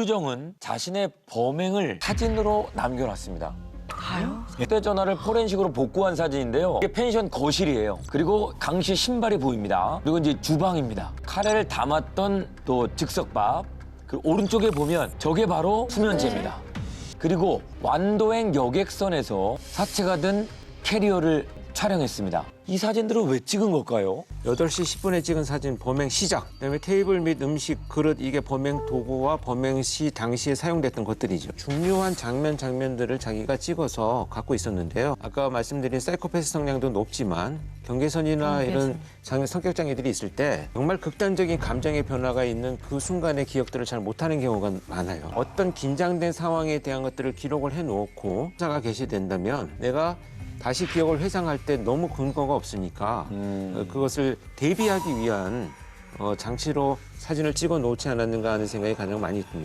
조유정은 자신의 범행을 사진으로 남겨놨습니다. 가요? 휴대전화를 포렌식으로 복구한 사진인데요. 이게 펜션 거실이에요. 그리고 강 씨 신발이 보입니다. 그리고 이제 주방입니다. 카레를 담았던 또 즉석밥. 그 오른쪽에 보면 저게 바로 수면제입니다. 그리고 완도행 여객선에서 사체가 든 캐리어를 촬영했습니다. 이 사진들은 왜 찍은 걸까요? 8시 10분에 찍은 사진 범행 시작. 그다음에 테이블 및 음식, 그릇 이게 범행 도구와 범행 시 당시에 사용됐던 것들이죠. 중요한 장면 장면들을 자기가 찍어서 갖고 있었는데요. 아까 말씀드린 사이코패스 성향도 높지만 경계선이나 이런 장, 성격 장애들이 있을 때 정말 극단적인 감정의 변화가 있는 그 순간의 기억들을 잘 못하는 경우가 많아요. 어떤 긴장된 상황에 대한 것들을 기록을 해놓고 자가 게시된다면 내가 다시 기억을 회상할 때 너무 근거가 없으니까 어, 그것을 대비하기 위한 어, 장치로 사진을 찍어 놓지 않았는가 하는 생각이 가장 많이 듭니다.